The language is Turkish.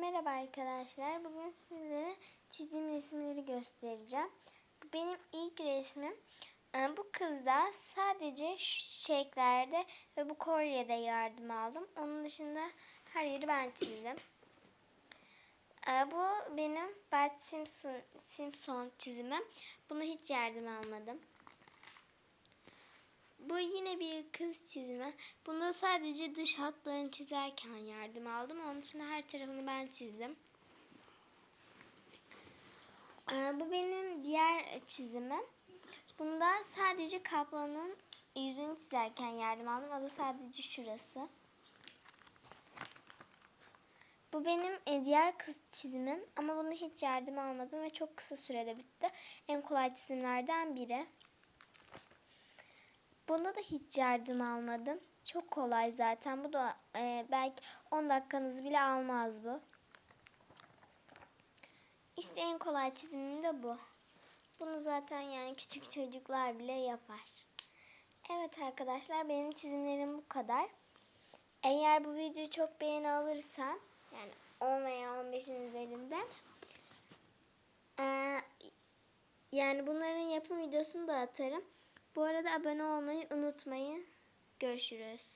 Merhaba arkadaşlar. Bugün sizlere çizdiğim resimleri göstereceğim. Bu benim ilk resmim. Ee, Bu kızda sadece şu çiçeklerde ve bu kolyede yardım aldım. Onun dışında her yeri ben çizdim. Ee, Bu benim Bart Simpson, Simpson çizimim. Buna hiç yardım almadım. Bu yine bir kız çizimi. Bunda sadece dış hatlarını çizerken yardım aldım. Onun dışında her tarafını ben çizdim. Ee, bu benim diğer çizimim. Bunda sadece kaplanın yüzünü çizerken yardım aldım. O da sadece şurası. Bu benim e, diğer kız çizimim ama bunda hiç yardım almadım ve çok kısa sürede bitti. En kolay çizimlerden biri. Bunda da hiç yardım almadım. Çok kolay zaten. Bu da e, belki 10 dakikanızı bile almaz bu. İşte en kolay çizimim de bu. Bunu zaten yani küçük çocuklar bile yapar. Evet arkadaşlar benim çizimlerim bu kadar. Eğer bu videoyu çok beğeni alırsa yani 10 veya 15'in üzerinde eee, yani bunların yapım videosunu da atarım. Bu arada abone olmayı. Görüşürüz.